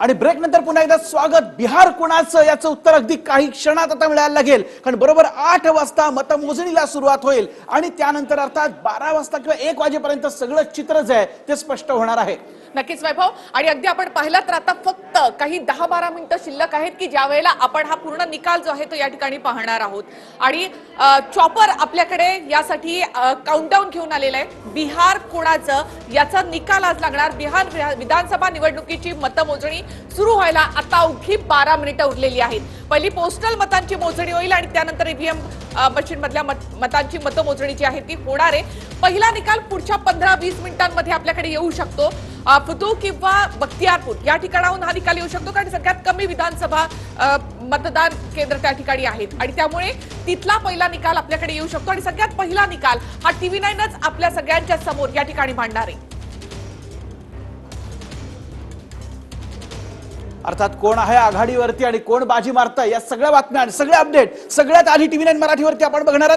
आणि ब्रेक नंतर पुन्हा एकदा स्वागत. बिहार कोणाचं? याचं उत्तर अगदी काही क्षणात आता मिळायला लागेल. कारण बरोबर आठ वाजता मतमोजणीला सुरुवात होईल. आणि त्यानंतर अर्थात बारा वाजता किंवा एक वाजेपर्यंत सगळं चित्र जे आहे ते स्पष्ट होणार आहे. नक्कीच वैभव. आणि अगदी आपण पाहिलं तर आता फक्त काही दहा बारा मिनिटं शिल्लक आहेत की ज्या वेळेला आपण हा पूर्ण निकाल जो आहे तो या ठिकाणी पाहणार आहोत. आणि चॉपर आपल्याकडे यासाठी काउंटडाऊन घेऊन आलेलं आहे. बिहार कोणाचं? याचा निकाल आज लागणार. बिहार विधानसभा निवडणुकीची मतमोजणी. सुरू व्हायला आता अवघी बारा मिनिटं उरलेली आहेत. पहिली पोस्टल मतांची मोजणी होईल आणि त्यानंतर ईव्हीएम मशीनमधल्या मत- मतांची मतमोजणी जी आहे ती होणार. आहे पहिला निकाल पुढच्या पंधरा वीस मिनिटांमध्ये आपल्याकडे येऊ शकतो. फुतू किंवा बख्तियारपूर या ठिकाणाहून हा निकाल येऊ शकतो कारण सगळ्यात कमी विधानसभा मतदान केंद्र त्या ठिकाणी आहेत. आणि त्यामुळे तिथला पहिला निकाल आपल्याकडे येऊ शकतो आणि सगळ्यात पहिला निकाल हा टीव्ही नाईनच आपल्या सगळ्यांच्या समोर या ठिकाणी मांडणार आहे. अर्थात कोण आहे आघाडीवरती आणि कोण बाजी मारताय या सगळ्या बातम्या आणि सगळे अपडेट सगळ्यात आधी टीव्ही नाईन मराठीवरती आपण बघणार